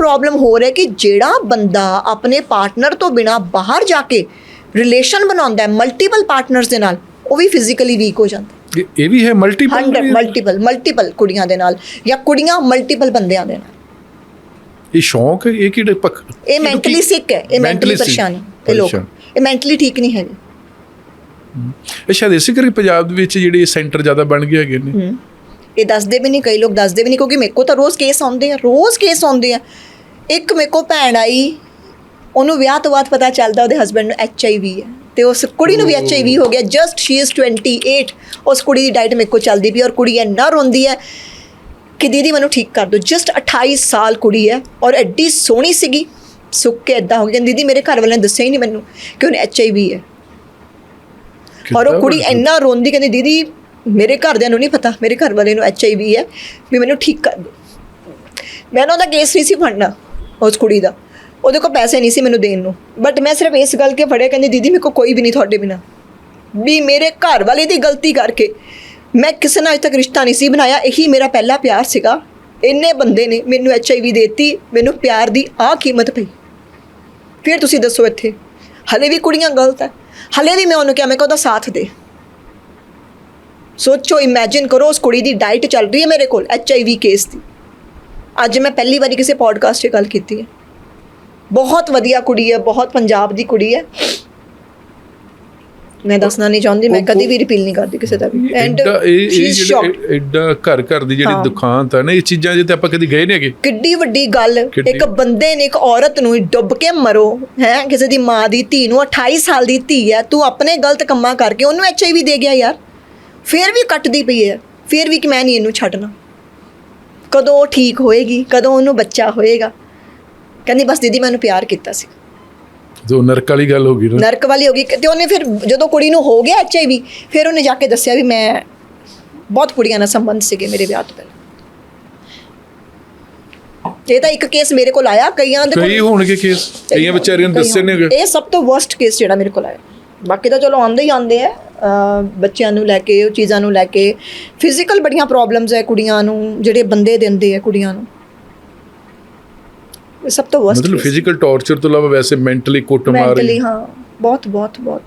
Problem ਹੋ ਰਿਹਾ ਕਿ ਜਿਹੜਾ ਬੰਦਾ ਆਪਣੇ ਪਾਰਟਨਰ ਤੋਂ ਬਿਨਾ ਬਾਹਰ ਜਾ ਕੇ ਰਿਲੇਸ਼ਨ ਬਣਾਉਂਦਾ ਹੈ ਮਲਟੀਪਲ ਪਾਰਟਨਰਸ ਦੇ ਨਾਲ ਉਹ ਵੀ ਫਿਜ਼ੀਕਲੀ ਵੀਕ ਹੋ ਜਾਂਦਾ ਇਹ- ਵੀ ਹੈ ਮਲਟੀਪਲ 100 ਮਲਟੀਪਲ ਮਲਟੀਪਲ ਕੁੜੀਆਂ ਦੇ ਨਾਲ ਜਾਂ ਕੁੜੀਆਂ ਮਲਟੀਪਲ ਬੰਦਿਆਂ ਦੇ ਨਾਲ। ਇਹ ਸ਼ੌਂਕ ਹੈ? ਇਹ ਕਿਹੜੇ ਪੱਖ ਇਹ ਮੈਂਟਲੀ ਸਿਕ ਹੈ ਇਹ ਮੈਂਟਲੀ ਪਰੇਸ਼ਾਨ ਇਹ ਲੋਕ। ਇਹ ਮੈਂਟਲੀ ਠੀਕ ਨਹੀਂ ਹੈਗੇ। ਇਹ ਸ਼ਾਇਦ ਇਸੇ ਕਰਕੇ ਪੰਜਾਬ ਦੇ ਵਿੱਚ ਜਿਹੜੇ ਸੈਂਟਰ ਜ਼ਿਆਦਾ ਬਣ ਗਏ ਹੈਗੇ ਨੇ। ਇਹ ਦੱਸਦੇ ਵੀ ਨਹੀਂ ਕਈ ਲੋਕ ਦੱਸਦੇ ਵੀ ਨਹੀਂ ਕਿਉਂਕਿ ਮੇਰੇ ਕੋਲ ਤਾਂ ਰੋਜ਼ ਕੇਸ ਆਉਂਦੇ ਆ ਰੋਜ਼ ਕੇਸ ਆਉਂਦੇ ਆ। ਇੱਕ ਮੇਰੇ ਕੋਲ ਭੈਣ ਆਈ ਉਹਨੂੰ ਵਿਆਹ ਤੋਂ ਬਾਅਦ ਪਤਾ ਚੱਲਦਾ ਉਹਦੇ ਹਸਬੰਡ ਨੂੰ ਐਚ ਆਈ ਵੀ ਹੈ ਤੇ ਉਸ ਕੁੜੀ ਨੂੰ ਵੀ ਐਚ ਆਈ ਵੀ ਹੋ ਗਿਆ ਜਸਟ ਸ਼ੀ ਇਜ਼ 28 ਉਸ ਕੁੜੀ ਦੀ ਡਾਈਟ ਮੇਰੇ ਕੋਲ ਚੱਲਦੀ ਪਈ ਔਰ ਕੁੜੀ ਇੰਨਾ ਰੋਂਦੀ ਹੈ ਕਿ ਦੀਦੀ ਮੈਨੂੰ ਠੀਕ ਕਰ ਦਿਓ ਜਸਟ 28 ਸਾਲ ਕੁੜੀ ਹੈ ਔਰ ਐਡੀ ਸੋਹਣੀ ਸੀਗੀ ਸੁੱਕ ਕੇ ਐਦਾਂ ਹੋ ਗਈ ਕਹਿੰਦੀ ਦੀਦੀ ਮੇਰੇ ਘਰ ਵਾਲਿਆਂ ਨੇ ਦੱਸਿਆ ਹੀ ਨਹੀਂ ਮੈਨੂੰ ਕਿ ਉਹਨੇ ਐਚ ਆਈ ਵੀ ਹੈ। ਔਰ ਉਹ ਕੁੜੀ ਇੰਨਾ ਰੋਂਦੀ ਕਹਿੰਦੀ ਦੀਦੀ ਮੇਰੇ ਘਰਦਿਆਂ ਨੂੰ ਨਹੀਂ ਪਤਾ ਮੇਰੇ ਘਰ ਵਾਲੇ ਨੂੰ ਐਚ ਆਈ ਵੀ ਹੈ ਵੀ ਮੈਨੂੰ ਠੀਕ ਕਰ ਦਿਓ। ਮੈਂ ਨਾ ਉਹਦਾ ਕੇਸ ਨਹੀਂ ਸੀ ਫੜਨਾ ਉਸ ਕੁੜੀ ਦਾ। ਉਹਦੇ ਕੋਲ ਪੈਸੇ ਨਹੀਂ ਸੀ ਮੈਨੂੰ ਦੇਣ ਨੂੰ। ਬਟ ਮੈਂ ਸਿਰਫ ਇਸ ਗੱਲ ਕੇ ਫੜਿਆ, ਕਹਿੰਦੀ, ਦੀਦੀ, ਮੇਰੇ ਕੋਲ ਕੋਈ ਵੀ ਨਹੀਂ ਤੁਹਾਡੇ ਬਿਨਾ। ਵੀ ਮੇਰੇ ਘਰ ਵਾਲੇ ਦੀ ਗਲਤੀ ਕਰਕੇ ਮੈਂ ਕਿਸੇ ਨਾਲ ਅਜੇ ਤੱਕ ਰਿਸ਼ਤਾ ਨਹੀਂ ਸੀ ਬਣਾਇਆ। ਇਹੀ ਮੇਰਾ ਪਹਿਲਾ ਪਿਆਰ ਸੀਗਾ। ਇੰਨੇ ਬੰਦੇ ਨੇ ਮੈਨੂੰ ਐਚ ਆਈ ਵੀ ਦੇਤੀ। ਮੈਨੂੰ ਪਿਆਰ ਦੀ ਆਹ ਕੀਮਤ ਪਈ। ਫਿਰ ਤੁਸੀਂ ਦੱਸੋ ਇੱਥੇ, ਹਲੇ ਵੀ ਕੁੜੀਆਂ ਗਲਤ ਹੈ ਹਲੇ ਵੀ ਮੈਂ ਉਹਨੂੰ ਕਿਹਾ, ਮੈਂ ਕਿਹਾ ਉਹਦਾ ਸਾਥ ਦੇ। ਸੋਚੋ ਇਮੇਜਿਨ ਕਰੋ, ਉਸ ਕੁੜੀ ਦੀ ਡਾਈਟ ਚੱਲ ਰਹੀ ਹੈ ਮੇਰੇ ਕੋਲ ਐਚ ਆਈ ਵੀ ਕੇਸ ਦੀ। ਅੱਜ ਮੈਂ ਪਹਿਲੀ ਵਾਰੀ ਕਿਸੇ ਪੋਡਕਾਸਟ 'ਤੇ ਗੱਲ ਕੀਤੀ ਹੈ। ਬਹੁਤ ਵਧੀਆ ਕੁੜੀ ਹੈ ਬਹੁਤ ਪੰਜਾਬ ਦੀ ਕੁੜੀ ਹੈ। ਮੈਂ ਦੱਸਣਾ ਨਹੀਂ ਚਾਹੁੰਦੀ ਮੈਂ ਕਦੀ ਵੀ ਰਿਪੀਲ ਨਹੀਂ ਕਰਦੀ ਕਿਸੇ ਦਾ ਵੀ। ਐਂਡ ਇਹ ਜਿਹੜੇ ਐਡਾ ਘਰ ਘਰ ਦੀ ਜਿਹੜੀ। ਦੁਕਾਨ ਤਾਂ ਨਾ ਇਹ ਚੀਜ਼ਾਂ ਜੇ ਤੇ ਆਪਾਂ ਕਦੀ ਗਏ ਨਹੀਂ ਹੈਗੇ। ਕਿੱਡੀ ਵੱਡੀ ਗੱਲ। ਇੱਕ ਬੰਦੇ ਨੇ ਇੱਕ ਔਰਤ ਨੂੰ ਡੁੱਬ ਕੇ ਮਰੋ ਹੈ? ਕਿਸੇ ਦੀ ਮਾਂ ਦੀ ਧੀ ਨੂੰ 28 ਸਾਲ ਦੀ ਧੀ ਹੈ ਤੂੰ ਆਪਣੇ ਗਲਤ ਕੰਮਾਂ ਕਰਕੇ ਉਹਨੂੰ ਐਚਆਈਵੀ ਦੇ ਗਿਆ ਯਾਰ। ਫਿਰ ਵੀ ਕੱਟਦੀ ਪਈ ਹੈ। ਫਿਰ ਵੀ ਕਿ ਮੈਂ ਨਹੀਂ ਇਹਨੂੰ ਛੱਡਣਾ। ਕਦੋਂ ਉਹ ਠੀਕ ਹੋਏਗੀ ਕਦੋਂ ਉਹਨੂੰ ਬੱਚਾ ਹੋਏਗਾ। ਕਹਿੰਦੀ ਬਸ ਦੀਦੀ ਮੈਨੂੰ ਪਿਆਰ ਕੀਤਾ ਸੀ। ਜੋ ਨਰਕ ਵਾਲੀ ਗੱਲ ਹੋ ਗਈ ਨਾ। ਨਰਕ ਵਾਲੀ ਹੋ ਗਈ। ਤੇ ਉਹਨੇ ਫਿਰ ਜਦੋਂ ਕੁੜੀ ਨੂੰ ਹੋ ਗਿਆ ਐਚਆਈਵੀ ਫਿਰ ਉਹਨੇ ਜਾ ਕੇ ਦੱਸਿਆ ਵੀ ਮੈਂ ਬਹੁਤ ਕੁੜੀਆਂ ਨਾਲ ਸੰਬੰਧ ਸੀਗੇ ਮੇਰੇ ਵਿਆਹ ਤੋਂ ਪਹਿਲਾਂ। ਇਹ ਤਾਂ ਇੱਕ ਕੇਸ ਮੇਰੇ ਕੋਲ ਆਇਆ ਕਈਆਂ ਦੇ ਕਈ ਹੋਣਗੇ ਕੇਸ ਕਈਆਂ ਵਿਚਾਰੀਆਂ ਨੇ ਦੱਸੇ ਹੋਣਗੇ। ਇਹ ਸਭ ਤੋਂ ਵਰਸਟ ਕੇਸ ਜਿਹੜਾ ਮੇਰੇ ਕੋਲ ਆਇਆ। ਬਾਕੀ ਤਾਂ ਚਲੋ ਆਉਂਦੇ ਹੀ ਆਉਂਦੇ ਆ। ਬੱਚਿਆਂ ਨੂੰ ਲੈ ਕੇ ਉਹ ਚੀਜ਼ਾਂ ਨੂੰ ਲੈ ਕੇ ਫਿਜ਼ੀਕਲ ਬੜੀਆਂ ਪ੍ਰੋਬਲਮਸ ਹੈ ਕੁੜੀਆਂ ਨੂੰ ਜਿਹੜੇ ਬੰਦੇ ਦਿੰਦੇ ਆ ਕੁੜੀਆਂ ਨੂੰ। ਇਹ ਸਭ ਤੋਂ ਵਰਸਟ ਮਤਲਬ ਫਿਜ਼ੀਕਲ ਟੌਰਚਰ ਤੋਂ ਇਲਾਵਾ ਵੈਸੇ ਮੈਂਟਲੀ ਕੁੱਟਮਾਰ ਮੈਂਟਲੀ ਹਾਂ। ਬਹੁਤ ਬਹੁਤ ਬਹੁਤ।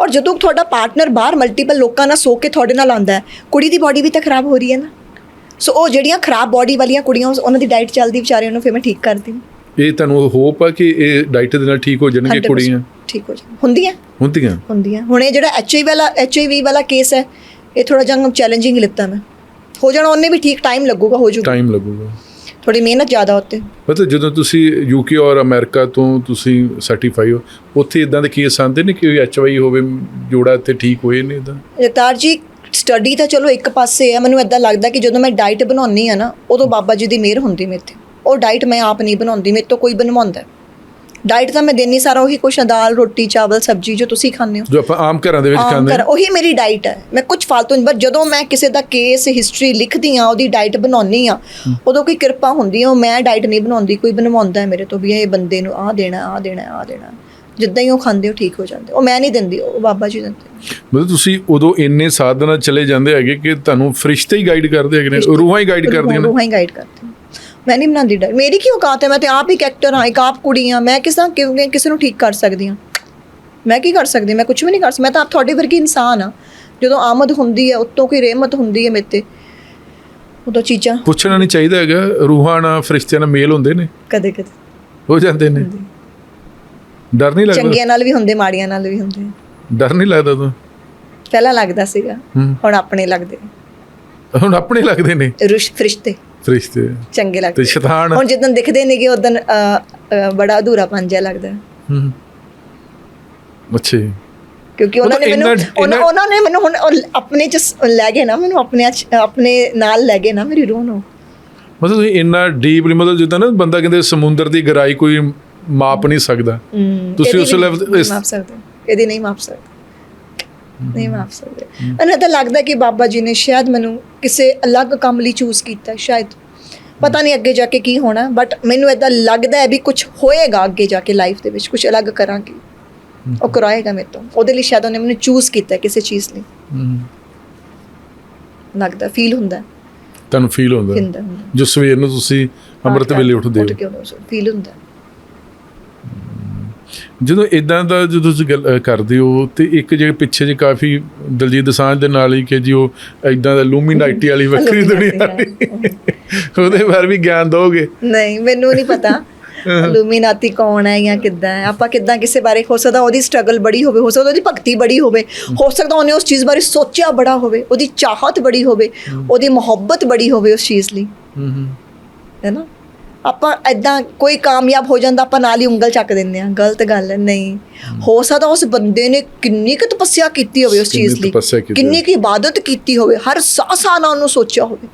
ਔਰ ਜਦੋਂ ਤੁਹਾਡਾ ਪਾਰਟਨਰ ਬਾਹਰ ਮਲਟੀਪਲ ਲੋਕਾਂ ਨਾਲ ਸੋ ਕੇ ਤੁਹਾਡੇ ਨਾਲ ਆਂਦਾ ਹੈ ਕੁੜੀ ਦੀ ਬਾਡੀ ਵੀ ਤਾਂ ਖਰਾਬ ਹੋ ਰਹੀ ਹੈ ਨਾ। ਸੋ ਉਹ ਜਿਹੜੀਆਂ ਖਰਾਬ ਬਾਡੀ ਵਾਲੀਆਂ ਕੁੜੀਆਂ ਉਹਨਾਂ ਦੀ ਡਾਈਟ ਚੱਲਦੀ ਵਿਚਾਰਿਆਂ ਨੂੰ ਫਿਰ ਮੈਂ ਠੀਕ ਕਰਦੀ ਹਾਂ ਇਹ ਤੁਹਾਨੂੰ ਹੋਪ ਆ ਕਿ ਇਹ ਡਾਈਟ ਦੇ ਨਾਲ ਠੀਕ ਹੋ ਜਾਣਗੇ 100% ਕੁੜੀਆਂ? ਠੀਕ ਹੋ ਜਾਂਦੀ ਹੁੰਦੀਆਂ? ਹੁੰਦੀਆਂ। ਹੁੰਦੀਆਂ। ਹੁਣ ਇਹ ਜਿਹੜਾ ਐਚਆਈ ਵਾਲਾ ਐਚਆਈਵੀ ਵਾਲਾ ਕੇਸ ਹੈ ਇਹ ਥੋੜਾ ਜਿਹਾ ਚੈਲੰਜਿੰਗ ਲਿੱਤਾ ਮੈਂ। ਹੋ ਜਾਣਾ ਉਹਨੇ ਵੀ ਠੀਕ ਟਾਈਮ ਲੱਗੂਗਾ ਹੋ ਜਾਊਗਾ। ਟਾਈਮ ਲੱਗੂਗਾ। ਥੋੜੀ ਮਿਹਨਤ ਜ਼ਿਆਦਾ ਉੱਤੇ। ਮਤਲਬ ਜਦੋਂ ਤੁਸੀਂ ਯੂਕੇ ਔਰ ਅਮਰੀਕਾ ਤੋਂ ਤੁਸੀਂ ਸਰਟੀਫਾਈ ਹੋ ਉੱਥੇ ਇਦਾਂ ਦੇ ਕੇਸ ਆਉਂਦੇ ਨੇ ਕਿ ਐਚਆਈ ਹੋਵੇ ਜੋੜਾ ਇੱਥੇ ਠੀਕ ਹੋਏ ਨੇ ਇਦਾਂ ਜਗਤਾਰ ਜੀ ਸਟੱਡੀ ਤਾਂ ਚਲੋ ਇੱਕ ਪਾਸੇ ਹੈ ਮੈਨੂੰ ਇਦਾਂ ਲੱਗਦਾ ਕਿ ਜਦੋਂ ਮੈਂ ਡਾਈਟ ਬਣਾਉਣੀ ਆ ਨਾ ਉਦੋਂ ਬਾਬਾ ਜੀ ਦੀ ਮਿਹਰ ਹੁੰਦੀ ਮੇਰੇ ਤੇ। ਉਹ ਡਾਈਟ ਮੈਂ ਆਪ ਨਹੀਂ ਬਣਾਉਂਦੀ ਮੇਰੇ ਤੋਂ ਕੋਈ ਬਣਵਾਉਂਦਾ ਡਾਈਟ ਤਾਂ ਮੈਂ ਦੇਣੀ ਸਾਰਾ ਉਹੀ ਕੁਛ ਆ, ਦਾਲ ਰੋਟੀ ਚਾਵਲ ਸਬਜ਼ੀ ਜੋ ਤੁਸੀਂ ਖਾਂਦੇ ਹੋ। ਜੋ ਆਪਾਂ ਆਮ ਘਰਾਂ ਦੇ ਵਿੱਚ ਖਾਂਦੇ ਹਾਂ। ਉਹੀ ਮੇਰੀ ਡਾਈਟ ਹੈ। ਮੈਂ ਕੁਝ ਫालतू ਨਹੀਂ ਬਟ ਜਦੋਂ ਮੈਂ ਕਿਸੇ ਦਾ ਕੇਸ ਹਿਸਟਰੀ ਲਿਖਦੀ ਆ ਉਹਦੀ ਡਾਈਟ ਬਣਾਉਣੀ ਆ ਉਦੋਂ ਕੋਈ ਕਿਰਪਾ ਹੁੰਦੀ ਆ ਮੈਂ ਡਾਈਟ ਨਹੀਂ ਬਣਾਉਂਦੀ ਕੋਈ ਬਣਵਾਉਂਦਾ ਹੈ ਮੇਰੇ ਤੋਂ ਵੀ ਇਹ ਬੰਦੇ ਨੂੰ ਆਹ ਦੇਣਾ ਆਹ ਦੇਣਾ ਆਹ ਦੇਣਾ। ਜਿੱਦਾਂ ਹੀ ਉਹ ਖਾਂਦੇ ਉਹ ਠੀਕ ਹੋ ਜਾਂਦੇ। ਉਹ ਮੈਂ ਨਹੀਂ ਦਿੰਦੀ ਉਹ ਬਾਬਾ ਜੀ ਦਿੰਦੇ। ਮਤਲਬ ਤੁਸੀਂ ਉਦੋਂ ਇੰਨੇ ਸਾਧਨਾ ਚਲੇ ਜਾਂਦੇ ਹੈਗੇ ਕਿ ਤੁਹਾਨੂੰ ਫਰਿਸ਼ਤੇ ਹੀ ਗਾਈਡ ਕਰਦੇ ਹੈਗੇ ਨੇ ਰੂਹਾਂ ਹੀ ਗਾਈਡ ਕਰਦੀਆਂ ਨੇ। ਰੂਹਾਂ ਹੀ ਗਾਈਡ ਕਰਦੀ ਮੈਂ ਨਹੀਂ ਬਣਾਉਂਦੀ ਡਾਈਟ ਮੇਰੀ ਕੀ ਔਕਾਤ ਹੈ? ਮੈਂ ਤੇ ਆਪ ਹੀ ਕੈਰੈਕਟਰ ਹਾਂ ਇੱਕ ਆਪ ਕੁੜੀ ਹਾਂ। ਮੈਂ ਕਿਸ ਕਿਵੇਂ ਕਿਸੇ ਨੂੰ ਠੀਕ ਕਰ ਸਕਦੀ ਹਾਂ? ਮੈਂ ਕੀ ਕਰ ਸਕਦੀ ਮੈਂ ਕੁਝ ਵੀ ਨਹੀਂ ਕਰ ਸਕਦੀ। ਮੈਂ ਤਾਂ ਆਪ ਤੁਹਾਡੇ ਵਰਗੀ ਇਨਸਾਨ ਆ ਜਦੋਂ ਆਮਦ ਹੁੰਦੀ ਹੈ ਉੱਤੋਂ ਕੋਈ ਰਹਿਮਤ ਹੁੰਦੀ ਹੈ ਮੇਰੇ ਤੇ ਉਦੋਂ ਚੀਜ਼ਾਂ ਪੁੱਛਣਾ ਨਹੀਂ ਚਾਹੀਦਾ ਹੈਗਾ। ਰੂਹਾਂ ਨਾਲ ਫਰਿਸ਼ਤਿਆਂ ਨਾਲ ਮੇਲ ਹੁੰਦੇ ਨੇ। ਕਦੇ ਕਦੇ। ਹੋ ਜਾਂਦੇ ਨੇ। ਡਰ ਨਹੀਂ ਲੱਗਦਾ? ਚੰਗੀਆਂ ਨਾਲ ਵੀ ਹੁੰਦੇ ਮਾੜੀਆਂ ਨਾਲ ਵੀ ਹੁੰਦੇ। ਡਰ ਨਹੀਂ ਲੱਗਦਾ ਤਾਂ? ਪਹਿਲਾਂ ਲੱਗਦਾ ਸੀਗਾ। ਹੂੰ। ਹੁਣ ਆਪਣੇ ਲੱਗਦੇ। ਹੁਣ ਆਪਣੇ ਲੱਗਦੇ ਨੇ? ਰਿਸ਼ ਫਰਿਸ਼ਤੇ। ਫਰਿਸ਼ਤੇ ਚੰਗੇ ਤੇ ਲੱਗਦੇ ਸ਼ੈਤਾਨ। ਹੁਣ ਜਦੋਂ ਦਿਖਦੇ ਨੇਗੇ ਉਦੋਂ ਬੜਾ ਅਧੂਰਾ ਜਿਹਾ ਲੱਗਦਾ। ਹੂੰ ਅੱਛਾ। ਕਿਉਂਕਿ ਉਹਨਾਂ ਨੇ ਮੈਨੂੰ ਉਹਨਾਂ ਨੇ ਮੈਨੂੰ ਹੁਣ ਆਪਣੇ ਚ ਲੈ ਗਏ ਨਾ ਮੈਨੂੰ ਆਪਣੇ ਆਪਣੇ ਨਾਲ ਲੈ ਗਏ ਨਾ ਮੇਰੀ ਰੂਹ ਨੂੰ। ਮਤਲਬ ਤੁਸੀਂ ਇੰਨਾ ਡੀਪਲੀ ਮਤਲਬ ਜਿੱਦਾਂ ਨਾ ਬੰਦਾ ਕਹਿੰਦੇ ਸਮੁੰਦਰ ਦੀ ਗਹਿਰਾਈ ਕੋਈ ਮਾਪ ਨਹੀਂ ਸਕਦਾ। ਤੁਸੀਂ ਉਸ ਨਹੀਂ ਇਸ- ਮਾਪ ਸਕਦੇ। ਇਹਦੀ ਨਹੀਂ ਮਾਪ ਸਕਦੇ। ਨਹੀਂ ਮਾਪ ਸਕਦੇ ਮੈਨੂੰ ਤਾਂ ਲੱਗਦਾ ਕਿ ਬਾਬਾ ਜੀ ਨੇ ਸ਼ਾਇਦ ਮੈਨੂੰ ਕਿਸੇ ਅਲੱਗ ਕੰਮ ਲਈ ਚੂਜ਼ ਕੀਤਾ ਸ਼ਾਇਦ। ਪਤਾ ਨਹੀਂ ਅੱਗੇ ਜਾ ਕੇ ਕੀ ਹੋਣਾ ਬਟ ਮੈਨੂੰ ਇਦਾਂ ਲੱਗਦਾ ਹੈ ਵੀ ਕੁਝ ਹੋਏਗਾ ਅੱਗੇ ਜਾ ਕੇ ਲਾਈਫ ਦੇ ਵਿੱਚ ਕੁਝ ਅਲੱਗ ਕਰਾਂਗੀ। ਉਹ ਕਰਾਏਗਾ ਮੇਰੇ ਤੋਂ। ਉਹਦੇ ਲਈ ਸ਼ਾਇਦ ਉਹਨੇ ਮੈਨੂੰ ਚੂਜ਼ ਕੀਤਾ ਕਿਸੇ ਚੀਜ਼ ਲਈ। ਲੱਗਦਾ ਫੀਲ ਹੁੰਦਾ ਤੁਹਾਨੂੰ ਫੀਲ ਹੁੰਦਾ। ਜੋ ਸਵੇਰ ਨੂੰ ਤੁਸੀਂ ਅੰਮ੍ਰਿਤ ਵੇਲੇ ਉੱਠਦੇ ਹੋ। ਫੀਲ ਹੁੰਦਾ ਜਦੋਂ ਇਦਾਂ ਦਾ ਜਦੋਂ ਤੁਸੀਂ ਗੱਲ ਕਰਦੇ ਹੋ ਤੇ ਇੱਕ ਜਿਹੜੇ ਪਿੱਛੇ ਜੇ ਕਾਫੀ ਦਲਜੀਤ ਦੋਸਾਂਝ ਦੇ ਨਾਲ ਹੀ ਕਿ ਜੀ ਉਹ ਇਦਾਂ ਦਾ ਲੂਮੀਨਾਈਟੀ ਵਾਲੀ ਵੱਖਰੀ ਦੁਨੀਆ ਉਹਦੇ ਬਾਰੇ ਵੀ ਗਿਆਨ ਦੋਗੇ ਨਹੀਂ ਮੈਨੂੰ ਨਹੀਂ ਪਤਾ। ਲੂਮੀਨਾਤੀ ਕੌਣ ਹੈ ਜਾਂ ਕਿੱਦਾਂ ਹੈ? ਆਪਾਂ ਕਿੱਦਾਂ ਕਿਸੇ ਬਾਰੇ ਹੋ ਸਕਦਾ ਉਹਦੀ ਸਟਰਗਲ ਬੜੀ ਹੋਵੇ ਹੋ ਸਕਦਾ ਉਹਦੀ ਭਗਤੀ ਬੜੀ ਹੋਵੇ ਹੋ ਸਕਦਾ ਉਹਨੇ ਉਸ ਚੀਜ਼ ਬਾਰੇ ਸੋਚਿਆ ਬੜਾ ਹੋਵੇ ਉਹਦੀ ਚਾਹਤ ਬੜੀ ਹੋਵੇ ਉਹਦੀ ਮੁਹੱਬਤ ਬੜੀ ਹੋਵੇ ਉਸ ਚੀਜ਼ ਲਈ। ਹੂੰ ਹੂੰ। ਹੈ ਨਾ? ਆਪਾਂ ਐਦਾਂ ਕੋਈ ਕਾਮਯਾਬ ਹੋ ਜਾਂਦਾ ਆਪਾਂ ਨਾਲ ਹੀ ਉਂਗਲ ਚੱਕ ਦਿੰਦੇ ਆ ਗਲਤ ਗੱਲ ਹੈ ਨਹੀਂ। ਹੋ ਸਕਦਾ ਉਸ ਬੰਦੇ ਨੇ ਕਿੰਨੀ ਕੁ ਤਪੱਸਿਆ ਕੀਤੀ ਹੋਵੇ ਉਸ ਚੀਜ਼ ਲਈ। ਕਿੰਨੀ ਕੁ ਇਬਾਦਤ ਕੀਤੀ ਹੋਵੇ ਹਰ ਸਾਹ ਸਾਹ ਨਾਲ ਉਹਨੂੰ ਸੋਚਿਆ ਹੋਵੇ।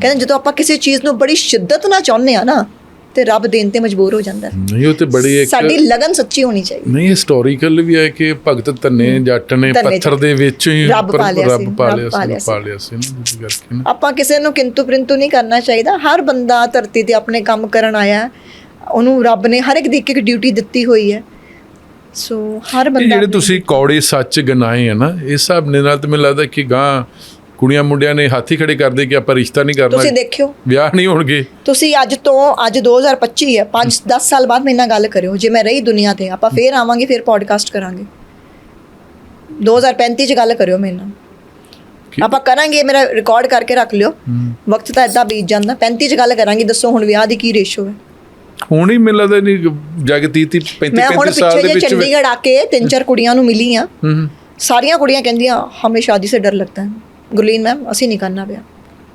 ਕਹਿੰਦੇ ਜਦੋਂ ਆਪਾਂ ਕਿਸੇ ਚੀਜ਼ ਨੂੰ ਬੜੀ ਸ਼ਿੱਦਤ ਨਾਲ ਚਾਹੁੰਦੇ ਆ ਨਾ ਤੇ ਰੱਬ ਦੇਣ ਤੇ ਮਜਬੂਰ ਹੋ ਜਾਂਦਾ। ਹੈ। ਨਹੀਂ ਉਹ ਤੇ ਬੜੀ ਇੱਕ ਸਾਡੀ ਲਗਨ ਸੱਚੀ ਹੋਣੀ ਚਾਹੀਦੀ। ਨਹੀਂ ਹਿਸਟੋਰੀਕਲ ਵੀ ਹੈ ਕਿ ਭਗਤ ਧੰਨੇ ਜੱਟ ਨੇ ਪੱਥਰ ਦੇ ਵਿੱਚ ਹੀ ਰੱਬ ਪਾ ਲਿਆ ਸੀ, ਪਾ ਲਿਆ ਸੀ ਨਾ ਨਾ। ਆਪਾਂ ਕਿਸੇ ਨੂੰ ਕਿੰਤੂ ਪ੍ਰਿੰਤੂ ਨਹੀਂ ਕਰਨਾ ਚਾਹੀਦਾ। ਹਰ ਬੰਦਾ ਧਰਤੀ ਤੇ ਆਪਣੇ ਕੰਮ ਕਰਨ ਆਇਆ ਹੈ। ਉਹਨੂੰ ਰੱਬ ਨੇ ਹਰ ਇੱਕ ਦੀ ਇੱਕ ਇੱਕ ਡਿਊਟੀ ਦਿੱਤੀ ਹੋਈ ਹੈ। ਸੋ ਹਰ ਇਹ ਬੰਦਾ ਜਿਹੜੇ ਤੁਸੀਂ ਕੌੜੇ ਸੱਚ ਗਨਾਏ ਆ ਨਾ ਦੇ ਨਾਲ ਤੇ ਮੈਨੂੰ ਲੱਗਦਾ ਕਿ ਗਾਂ ਕੁੜੀਆਂ ਮੁੰਡਿਆਂ ਨੇ ਹਾਥੀ ਖੜੇ ਕਰਦੇ ਕਿ ਆਪਾਂ ਰਿਸ਼ਤਾ ਨਹੀਂ ਕਰਨਾ। ਤੁਸੀਂ ਦੇਖਿਓ। ਵਿਆਹ ਨਹੀਂ ਹੋਣਗੇ। ਤੁਸੀਂ ਅੱਜ ਤੋਂ ਅੱਜ 2025 ਹੈ 5 10 ਸਾਲ ਬਾਅਦ ਮੇਰੇ ਨਾਲ ਗੱਲ ਕਰਿਓ। ਜੇ ਮੈਂ ਰਹੀ ਦੁਨੀਆ ਤੇ ਆਪਾਂ ਫੇਰ ਆਵਾਂਗੇ ਫੇਰ ਪੋਡਕਾਸਟ ਕਰਾਂਗੇ। 2035 ਚ ਗੱਲ ਕਰਿਓ ਮੇਰੇ ਨਾਲ। ਆਪਾਂ ਕਰਾਂਗੇ ਮੇਰਾ ਰਿਕਾਰਡ ਕਰਕੇ ਰੱਖ ਲਿਓ। ਵਕਤ ਤਾਂ ਇਦਾਂ ਬੀਤ ਜਾਂਦਾ। 35 ਚ ਗੱਲ ਕਰਾਂਗੇ ਦੱਸੋ ਹੁਣ ਵਿਆਹ ਦੀ ਕੀ ਰੇਸ਼ੋ ਹੈ। ਹੁਣ ਹੀ ਮੈਨੂੰ ਲੱਗਦਾ ਨਹੀਂ ਜਗ 30 30 35 ਮੈਂ ਹੁਣ 35 ਸਾਲ ਦੇ ਵਿੱਚ ਚੰਡੀਗੜ੍ਹ ਆ ਕੇ ਤਿੰਨ ਚਾਰ ਕੁੜੀਆਂ ਨੂੰ ਮਿਲੀ ਆ ਸਾਰੀਆਂ ਕੁੜੀਆਂ ਕਹਿੰਦੀਆਂ ਹਮੇ ਸ਼ਾਦੀ ਸੇ ਡਰ ਲੱਗਦਾ ਹੈ। ਗੁਰਲੀਨ ਮੈਮ ਅਸੀਂ ਨਹੀਂ ਕਰਨਾ ਵਿਆਹ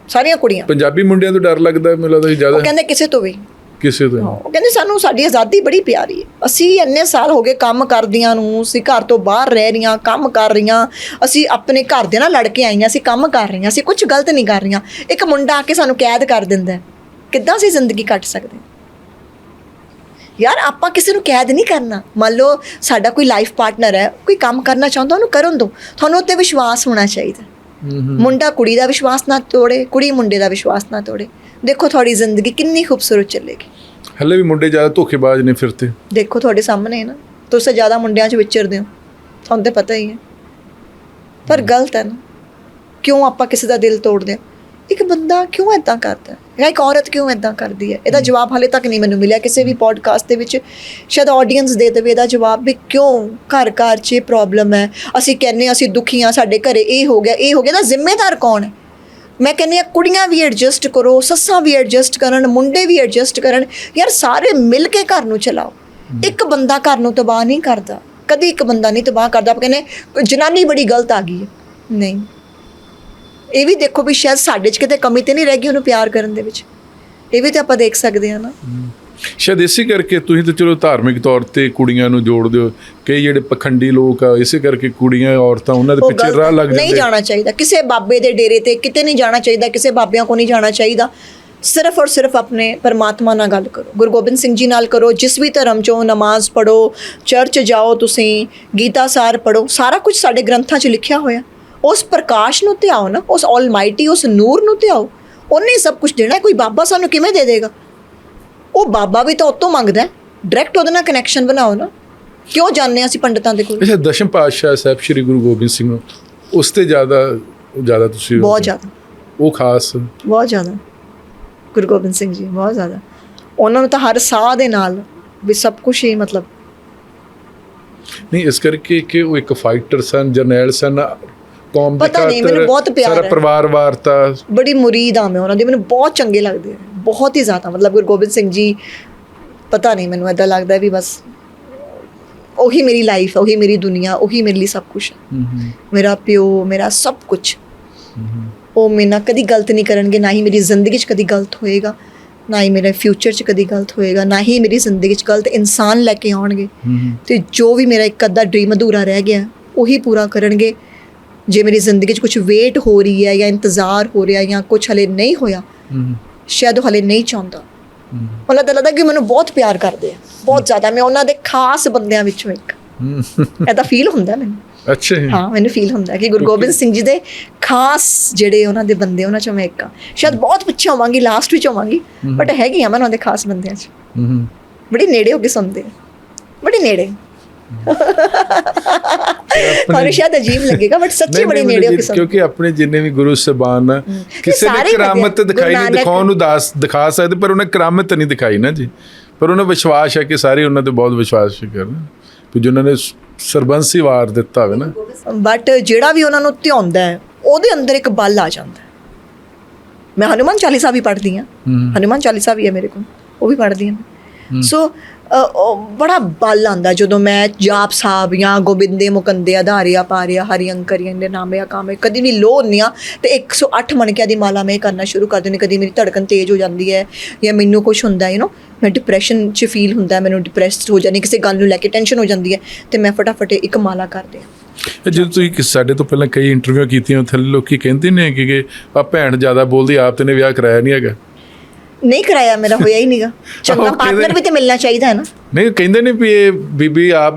ਸਾਰੀਆਂ ਕੁੜੀਆਂ। ਪੰਜਾਬੀ ਮੁੰਡਿਆਂ ਤੋਂ ਡਰ ਲੱਗਦਾ ਮੈਨੂੰ ਲੱਗਦਾ ਉਹ ਜ਼ਿਆਦਾ। ਕਹਿੰਦੇ ਕਿਸੇ ਤੋਂ ਵੀ। ਕਿਸੇ ਤੋਂ ਉਹ ਕਹਿੰਦੇ ਸਾਨੂੰ ਸਾਡੀ ਆਜ਼ਾਦੀ ਬੜੀ ਪਿਆਰੀ ਹੈ। ਅਸੀਂ ਇੰਨੇ ਸਾਲ ਹੋ ਗਏ ਕੰਮ ਕਰਦਿਆਂ ਨੂੰ ਅਸੀਂ ਘਰ ਤੋਂ ਬਾਹਰ ਰਹਿ ਰਹੀਆਂ ਕੰਮ ਕਰ ਰਹੀਆਂ। ਅਸੀਂ ਆਪਣੇ ਘਰ ਦੇ ਨਾਲ ਲੜ ਕੇ ਆਈਆਂ ਅਸੀਂ ਕੰਮ ਕਰ ਰਹੀਆਂ ਅਸੀਂ ਕੁਝ ਗਲਤ ਨਹੀਂ ਕਰ ਰਹੀਆਂ। ਇੱਕ ਮੁੰਡਾ ਆ ਕੇ ਸਾਨੂੰ ਕੈਦ ਕਰ ਦਿੰਦਾ। ਕਿੱਦਾਂ ਅਸੀਂ ਜ਼ਿੰਦਗੀ ਕੱਟ ਸਕਦੇ? ਯਾਰ ਆਪਾਂ ਕਿਸੇ ਨੂੰ ਕੈਦ ਨਹੀਂ ਕਰਨਾ। ਮੰਨ ਲਓ ਸਾਡਾ ਕੋਈ ਲਾਈਫ ਪਾਰਟਨਰ ਹੈ ਕੋਈ ਕੰਮ ਕਰਨਾ ਚਾਹੁੰਦਾ ਉਹਨੂੰ ਕਰਨ ਦਿਓ। ਤੁਹਾਨੂੰ ਉੱਤੇ ਵਿਸ਼ਵਾਸ ਹੋਣਾ ਚਾਹੀਦਾ। ਮੁੰਡਾ ਕੁੜੀ ਦਾ ਵਿਸ਼ਵਾਸ ਨਾ ਤੋੜੇ ਕੁੜੀ ਮੁੰਡੇ ਦਾ ਵਿਸ਼ਵਾਸ ਨਾ ਤੋੜੇ। ਦੇਖੋ ਤੁਹਾਡੀ ਜ਼ਿੰਦਗੀ ਕਿੰਨੀ ਖੂਬਸੂਰਤ ਚੱਲੇਗੀ। ਹਲੇ ਵੀ ਮੁੰਡੇ ਜ਼ਿਆਦਾ ਧੋਖੇਬਾਜ਼ ਨੇ ਫਿਰਤੇ ਦੇਖੋ ਤੁਹਾਡੇ ਸਾਹਮਣੇ ਹੈ ਨਾ ਤੁਸੀਂ ਜ਼ਿਆਦਾ ਮੁੰਡਿਆਂ 'ਚ ਵਿਚਰਦੇ ਹੋ ਤੁਹਾਨੂੰ ਤਾਂ ਪਤਾ ਹੀ ਹੈ। ਪਰ ਗਲਤ ਹੈ ਨਾ। ਕਿਉਂ ਆਪਾਂ ਕਿਸੇ ਦਾ ਦਿਲ ਤੋੜਦੇ ਹਾਂ? ਇੱਕ ਬੰਦਾ ਕਿਉਂ ਇਦਾਂ ਕਰਦਾ? ਹੈ ਜਾਂ ਇੱਕ ਔਰਤ ਕਿਉਂ ਇਦਾਂ ਕਰਦੀ ਹੈ? ਇਹਦਾ ਜਵਾਬ ਹਾਲੇ ਤੱਕ ਨਹੀਂ ਮੈਨੂੰ ਮਿਲਿਆ। ਕਿਸੇ ਵੀ ਪੋਡਕਾਸਟ ਦੇ ਵਿੱਚ ਸ਼ਾਇਦ ਆਡੀਅנס ਦੇ ਦੇਵੇ ਇਹਦਾ ਜਵਾਬ ਵੀ ਕਿਉਂ ਘਰ ਘਰ 'ਚ ਇਹ ਪ੍ਰੋਬਲਮ ਹੈ? ਅਸੀਂ ਕਹਿੰਦੇ ਹਾਂ ਅਸੀਂ ਦੁਖੀ ਹਾਂ ਸਾਡੇ ਘਰੇ ਇਹ ਹੋ ਗਿਆ ਇਹ ਹੋ ਗਿਆ ਦਾ ਜ਼ਿੰਮੇਦਾਰ ਕੌਣ ਹੈ? ਮੈਂ ਕਹਿੰਦੀ ਆ ਕੁੜੀਆਂ ਵੀ ਐਡਜਸਟ ਕਰੋ ਸੱਸਾਂ ਵੀ ਐਡਜਸਟ ਕਰਨ ਮੁੰਡੇ ਵੀ ਐਡਜਸਟ ਕਰਨ। ਯਾਰ ਸਾਰੇ ਮਿਲ ਕੇ ਘਰ ਨੂੰ ਚਲਾਓ। ਇੱਕ ਬੰਦਾ ਘਰ ਨੂੰ ਤਬਾਹ ਨਹੀਂ ਕਰਦਾ। ਕਦੀ ਇੱਕ ਬੰਦਾ ਨਹੀਂ ਤਬਾਹ ਕਰਦਾ। ਆਪਾਂ ਕੋਈ ਜਨਾਨੀ ਬੜੀ ਗਲਤ ਆ ਗਈ ਹੈ। ਨਹੀਂ। ਇਹ ਵੀ ਦੇਖੋ ਵੀ ਸ਼ਾਇਦ ਸਾਡੇ 'ਚ ਕਿਤੇ ਕਮੀ ਤੇ ਨਹੀਂ ਰਹਿ ਗਈ ਉਹਨੂੰ ਪਿਆਰ ਕਰਨ ਦੇ ਵਿੱਚ। ਇਹ ਵੀ ਤਾਂ ਆਪਾਂ ਦੇਖ ਸਕਦੇ ਹਾਂ ਨਾ। ਸ਼ਾਇਦ ਇਸੇ ਕਰਕੇ ਤੁਸੀਂ ਤਾਂ ਚਲੋ ਧਾਰਮਿਕ ਤੌਰ ਤੇ ਕੁੜੀਆਂ ਨੂੰ ਜੋੜਦੇ ਹੋ। ਕਈ ਜਿਹੜੇ ਪਖੰਡੀ ਲੋਕ ਆ ਇਸੇ ਕਰਕੇ ਕੁੜੀਆਂ ਔਰਤਾਂ ਉਹਨਾਂ ਦੇ ਪਿੱਛੇ ਰਾਹ ਲੱਗ ਨਹੀਂ ਜਾਂਦੇ। ਜਾਣਾ ਚਾਹੀਦਾ। ਕਿਸੇ ਬਾਬੇ ਦੇ ਡੇਰੇ ਤੇ ਕਿਤੇ ਨਹੀਂ ਜਾਣਾ ਚਾਹੀਦਾ ਕਿਸੇ ਬਾਬਿਆਂ ਕੋ ਨਹੀਂ ਜਾਣਾ ਚਾਹੀਦਾ। ਸਿਰਫ ਔਰ ਸਿਰਫ ਆਪਣੇ ਪਰਮਾਤਮਾ ਨਾਲ ਗੱਲ ਕਰੋ। ਗੁਰੂ ਗੋਬਿੰਦ ਸਿੰਘ ਜੀ ਨਾਲ ਕਰੋ ਜਿਸ ਵੀ ਧਰਮ ਚੋਂ ਨਮਾਜ਼ ਪੜੋ ਚਰਚ ਜਾਓ ਤੁਸੀਂ ਗੀਤਾ ਸਾਰ ਪੜੋ ਸਾਰਾ ਕੁਝ ਸਾਡੇ ਗ੍ਰੰਥਾਂ 'ਚ ਲਿਖਿਆ ਹੋਇਆ। ਉਸ ਪ੍ਰਕਾਸ਼ ਨੂੰ ਧਿਆਓ ਨਾ ਉਸ ਆਲਮਾਈਟੀ ਉਸ ਨੂਰ ਨੂੰ ਧਿਆਓ। ਉਹਨੇ ਸਭ ਕੁਝ ਦੇਣਾ। ਕੋਈ ਬਾਬਾ ਸਾਨੂੰ ਕਿਵੇਂ ਦੇ ਦੇਗਾ? ਉਹ ਬਾਬਾ ਵੀ ਤਾਂ ਉਤੋਂ ਮੰਗਦਾ ਡਾਇਰੈਕਟ ਉਹਦੇ ਨਾਲ ਕਨੈਕਸ਼ਨ ਬਣਾਓ ਨਾ। ਕਿਉਂ ਜਾਣਦੇ ਅਸੀਂ ਪੰਡਤਾਂ ਦੇ ਕੋਲ? ਅੱਛਾ ਦਸ਼ਮ ਪਾਤਸ਼ਾਹ ਸਾਹਿਬ ਸ੍ਰੀ ਗੁਰੂ ਗੋਬਿੰਦ ਸਿੰਘ ਨੂੰ ਉਸ ਤੇ ਜ਼ਿਆਦਾ ਜ਼ਿਆਦਾ ਤੁਸੀਂ ਬਹੁਤ ਜ਼ਿਆਦਾ। ਉਹ ਖਾਸ? ਬਹੁਤ ਜ਼ਿਆਦਾ। ਗੁਰੂ ਗੋਬਿੰਦ ਸਿੰਘ ਜੀ ਬਹੁਤ ਜ਼ਿਆਦਾ। ਉਹਨਾਂ ਨੂੰ ਤਾਂ ਹਰ ਸਾਹ ਦੇ ਨਾਲ ਵੀ ਸਭ ਕੁਝ ਹੀ ਮਤਲਬ ਨਹੀਂ ਇਸ ਕਰਕੇ ਕਿ ਉਹ ਇੱਕ ਫਾਈਟਰ ਸਨ ਜਰਨੈਲ ਸਨ ਕੌਮ ਦੇ ਪਤਾ ਨਹੀਂ, ਮੈਨੂੰ ਬਹੁਤ ਪਿਆਰ ਸਾਰਾ ਹੈ। ਪਰਿਵਾਰ ਵਾਰਤਾ। ਬੜੀ ਮੁਰੀਦ ਆ ਮੈਂ ਉਹਨਾਂ ਦੀ ਮੈਨੂੰ ਬਹੁਤ ਚੰਗੇ ਲੱਗਦੇ ਆ ਬਹੁਤ ਹੀ ਜ਼ਿਆਦਾ। ਮਤਲਬ ਗੁਰੂ ਗੋਬਿੰਦ ਸਿੰਘ ਜੀ ਪਤਾ ਨਹੀਂ ਮੈਨੂੰ ਐਦਾਂ ਲੱਗਦਾ ਵੀ ਬਸ ਉਹੀ ਮੇਰੀ ਲਾਈਫ ਉਹੀ ਮੇਰੀ ਦੁਨੀਆ ਉਹੀ ਮੇਰੇ ਲਈ ਸਭ ਕੁਝ ਹੈ ਮੇਰਾ ਪਿਓ ਮੇਰਾ ਸਭ ਕੁਝ ਉਹ ਮੇਰੇ ਨਾਲ ਕਦੀ ਗਲਤ ਨਹੀਂ ਕਰਨਗੇ ਨਾ ਹੀ ਮੇਰੀ ਜ਼ਿੰਦਗੀ 'ਚ ਕਦੀ ਗਲਤ ਹੋਏਗਾ ਨਾ ਹੀ ਮੇਰੇ ਫਿਊਚਰ 'ਚ ਕਦੀ ਗਲਤ ਹੋਏਗਾ ਨਾ ਹੀ ਮੇਰੀ ਜ਼ਿੰਦਗੀ 'ਚ ਗਲਤ ਇਨਸਾਨ ਲੈ ਕੇ ਆਉਣਗੇ। ਤੇ ਜੋ ਵੀ ਮੇਰਾ ਇੱਕ ਅੱਧਾ ਡ੍ਰੀਮ ਅਧੂਰਾ ਰਹਿ ਗਿਆ ਉਹੀ ਪੂਰਾ ਕਰਨਗੇ। ਜੇ ਮੇਰੀ ਜ਼ਿੰਦਗੀ 'ਚ ਕੁਝ ਵੇਟ ਹੋ ਰਹੀ ਹੈ ਜਾਂ ਇੰਤਜ਼ਾਰ ਹੋ ਰਿਹਾ ਜਾਂ ਕੁਝ ਹਲੇ ਨਹੀਂ ਹੋਇਆ ਸ਼ਾਇਦ ਉਹ ਹਲੇ ਨਹੀਂ ਚਾਹੁੰਦਾ। ਉਹਨਾਂ ਦਾ ਲੱਗਦਾ ਕਿ ਮੈਨੂੰ ਬਹੁਤ ਪਿਆਰ ਕਰਦੇ ਆ ਬਹੁਤ ਜ਼ਿਆਦਾ। ਮੈਂ ਉਹਨਾਂ ਦੇ ਖਾਸ ਬੰਦਿਆਂ ਵਿੱਚੋਂ ਇੱਕ। ਐਦਾ ਫੀਲ ਹੁੰਦਾ ਮੈਨੂੰ। ਅੱਛਾ। ਹਾਂ ਮੈਨੂੰ ਫੀਲ ਹੁੰਦਾ ਕਿ ਗੁਰੂ ਗੋਬਿੰਦ ਸਿੰਘ ਜੀ ਦੇ ਖਾਸ ਜਿਹੜੇ ਉਹਨਾਂ ਦੇ ਬੰਦੇ ਉਹਨਾਂ ਚੋਂ ਮੈਂ ਇੱਕ ਹਾਂ। ਸ਼ਾਇਦ ਬਹੁਤ ਪਿੱਛੇ ਹੋਵਾਂਗੀ ਲਾਸਟ ਵਿੱਚ ਹੋਵਾਂਗੀ ਬਟ ਹੈਗੀ ਆ ਮੈਂ ਉਹਨਾਂ ਦੇ ਖਾਸ ਬੰਦਿਆਂ 'ਚ। ਹੂੰ। ਬੜੀ ਨੇੜੇ ਹੋ ਕੇ ਸੁਣਦੇ ਆ। ਬੜੀ ਨੇੜੇ। ਔਰ ਸ਼ਾਇਦ ਅਜੀਬ ਲੱਗੇਗਾ ਬਟ ਸੱਚੀ ਬੜੀ ਨੇੜੇ ਹੋ ਕਿਸਮ। ਕਿਉਂਕਿ ਆਪਣੇ ਜਿੰਨੇ ਵੀ ਗੁਰੂ ਸਾਹਿਬਾਨ ਆ, ਕਿਸੇ ਨੇ ਕਰਾਮਤ। ਦਿਖਾਈ ਨਹੀਂ ਦਿਖਾਉਣ ਨੂੰ ਦਾਸ ਦਿਖਾ ਸਕਦੇ ਪਰ ਉਹਨੇ ਕਰਾਮਤ ਨਹੀਂ ਦਿਖਾਈ ਨਾ ਜੀ। ਪਰ ਉਹਨਾਂ ਵਿਸ਼ਵਾਸ ਹੈ ਕਿ ਸਾਰੇ ਉਹਨਾਂ ਤੇ ਬਹੁਤ ਵਿਸ਼ਵਾਸ ਕਰਨ। ਕਿ ਜਿਨ੍ਹਾਂ ਨੇ ਸਰਬੰਸੀ ਵਾਰ ਦਿੱਤਾ ਹੋਵੇ ਨਾ। ਬਟ ਜਿਹੜਾ ਵੀ ਉਹਨਾਂ ਨੂੰ ਧਿਆਉਂਦਾ ਹੈ ਉਹਦੇ ਅੰਦਰ ਇੱਕ ਬਲ ਆ ਜਾਂਦਾ ਮੈਂ ਹਨੂਮਾਨ ਚਾਲੀਸਾ ਵੀ ਪੜ੍ਹਦੀ ਹਾਂ। ਹੂੰ। ਹਨੂਮਾਨ ਚਾਲੀਸਾ ਵੀ ਹੈ ਮੇਰੇ ਕੋਲ ਉਹ ਵੀ ਪੜ੍ਹਦੀ ਹਾਂ ਸੋ ਬੜਾ ਬਲ ਆਂਦਾ ਜਦੋਂ ਮੈਂ ਜਾਪ ਸਾਹਿਬ ਜਾਂ ਗੋਬਿੰਦੇ ਮੁਕੰਦੇ ਆਧਾਰਿਆ ਪਾਰਿਆ, ਹਰੀ ਅੰਕਰੀਆਂ ਦੇ ਨਾਮੇ ਕਾਮੇ ਕਦੀ ਵੀ ਲੋ ਹੁੰਦੀ ਹਾਂ ਤੇ 108 ਮਣਕਿਆਂ ਦੀ ਮਾਲਾ ਮੈਂ ਕਰਨਾ ਸ਼ੁਰੂ ਕਰ ਦਿੰਦੀ ਕਦੀ ਮੇਰੀ ਧੜਕਣ ਤੇਜ਼ ਹੋ ਜਾਂਦੀ ਹੈ ਜਾਂ ਮੈਨੂੰ ਕੁਝ ਹੁੰਦਾ ਹੈ ਯੂ نو ਮੈਂ ਡਿਪਰੈਸ਼ਨ 'ਚ ਫੀਲ ਹੁੰਦਾ, ਮੈਨੂੰ ਡਿਪਰੈਸਡ ਹੋ ਜਾਂਦੀ, ਕਿਸੇ ਗੱਲ ਨੂੰ ਲੈ ਕੇ ਟੈਨਸ਼ਨ ਹੋ ਜਾਂਦੀ ਹੈ, ਤੇ ਮੈਂ ਫਟਾਫਟ ਇੱਕ ਮਾਲਾ ਕਰਦੀ ਹਾਂ। ਜਦੋਂ ਤੁਸੀਂ ਸਾਡੇ ਤੋਂ ਪਹਿਲਾਂ ਕਈ ਇੰਟਰਵਿਊ ਕੀਤੀਆਂ, ਉੱਥੇ ਲੋਕੀ ਕਹਿੰਦੇ ਨੇ ਕਿ ਕਿ ਆ ਭੈਣ ਜ਼ਿਆਦਾ ਬੋਲਦੀ, ਆਪ ਤੇ ਨੇ ਵਿਆਹ ਕਰਾਇਆ ਨਹੀਂ ਹੈਗਾ। ਨਹੀਂ ਕਰਾਇਆ ਮੇਰਾ ਹੋਇਆ ਹੀ ਨਹੀਂਗਾ ਚੰਗਾ ਪਾਰਟਨਰ ਵੀ ਤੇ ਮਿਲਣਾ ਚਾਹੀਦਾ ਹੈ ਨਾ। ਨਹੀਂ ਕਹਿੰਦੇ ਨੇ ਵੀ ਇਹ ਬੀਬੀ ਆਪ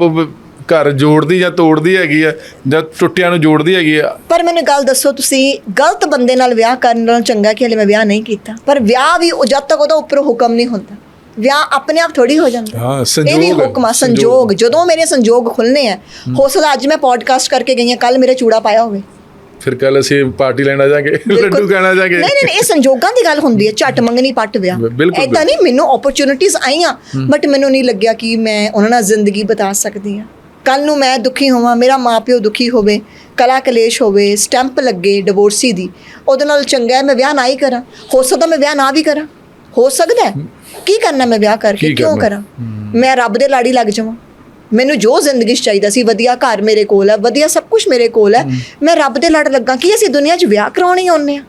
ਘਰ ਜੋੜਦੀ ਜਾਂ ਤੋੜਦੀ ਹੈਗੀ ਆ ਜਾਂ ਟੁੱਟਿਆਂ ਨੂੰ ਜੋੜਦੀ ਹੈਗੀ ਆ। ਪਰ ਮੈਨੂੰ ਗੱਲ ਦੱਸੋ ਤੁਸੀਂ ਗਲਤ ਬੰਦੇ ਨਾਲ ਵਿਆਹ ਕਰਨ ਨਾਲੋਂ ਚੰਗਾ ਕਿ ਹਲੇ ਮੈਂ ਵਿਆਹ ਨਹੀਂ ਕੀਤਾ? ਪਰ ਵਿਆਹ ਵੀ ਉਹ ਜਦ ਤੱਕ ਉਹਦਾ ਉੱਪਰੋਂ ਹੁਕਮ ਨਹੀਂ ਹੁੰਦਾ। ਵਿਆਹ ਆਪਣੇ ਆਪ ਥੋੜੀ ਹੋ ਜਾਂਦਾ। ਹਾਂ, ਇਹ ਵੀ ਸੰਜੋਗ ਹੁਕਮ ਆ ਸੰਜੋਗ। ਸੰਜੋਗ। ਜਦੋਂ ਮੇਰੇ ਸੰਜੋਗ ਖੁੱਲਨੇ ਆ ਹੋ। ਸਕਦਾ ਅੱਜ ਮੈਂ ਪੋਡਕਾਸਟ ਕਰਕੇ ਗਈ ਹਾਂ ਕੱਲ ਮੇਰੇ ਚੂੜਾ ਪਾਇਆ ਹੋਵੇ। ਫਿਰ ਕੱਲ ਅਸੀਂ ਪਾਰਟੀ ਲੈਣਾ ਆ ਲੱਡੂ ਖਾਣ ਆ ਨਹੀਂ ਨਹੀਂ ਇਹ ਸੰਜੋਗਾਂ ਦੀ ਗੱਲ ਹੁੰਦੀ ਹੈ ਝੱਟ ਮੰਗਣੀ ਪੱਟ ਵਿਆ ਐਦਾਂ ਨਹੀਂ ਮੈਨੂੰ ਓਪਰਚ्युनिटीज ਆਈਆਂ ਬਟ ਮੈਨੂੰ ਨਹੀਂ ਲੱਗਿਆ ਕਿ ਮੈਂ ਉਹਨਾਂ ਨਾਲ ਜ਼ਿੰਦਗੀ ਬਤਾ ਸਕਦੀ ਹਾਂ। ਕੱਲ ਨੂੰ ਮੈਂ ਦੁਖੀ ਹੋਵਾਂ ਮੇਰਾ ਮਾਪਿਓ ਦੁਖੀ ਹੋਵੇ ਕਲਾ ਕਲੇਸ਼ ਹੋਵੇ ਸਟੈਂਪ ਲੱਗੇ ਡਿਵੋਰਸੀ ਦੀ ਉਹਦੇ ਨਾਲ ਚੰਗਾ ਹੈ ਮੈਂ ਵਿਆਹ ਨਾ ਹੀ ਕਰਾਂ। ਹੋ ਸਕਦਾ ਮੈਂ ਵਿਆਹ ਨਾ ਵੀ ਕਰਾਂ। ਹੋ ਸਕਦਾ ਕੀ ਕਰਨਾ ਮੈਂ ਵਿਆਹ ਕਰਕੇ? ਕਿਉਂ ਕਰਾਂ? ਮੈਂ ਰੱਬ ਦੇ ਲਾੜੀ ਲੱਗ ਜਾਵਾਂ। ਮੈਨੂੰ ਜੋ ਜ਼ਿੰਦਗੀ 'ਚ ਚਾਹੀਦਾ ਸੀ ਵਧੀਆ ਘਰ ਮੇਰੇ ਕੋਲ ਹੈ ਵਧੀਆ ਸਭ ਕੁਝ ਮੇਰੇ ਕੋਲ ਹੈ ਮੈਂ ਰੱਬ ਦੇ ਲੜ ਲੱਗਾ ਕਿ ਅਸੀਂ ਦੁਨੀਆ 'ਚ ਵਿਆਹ ਕਰਾਉਣੇ ਆਉਂਦੇ ਆ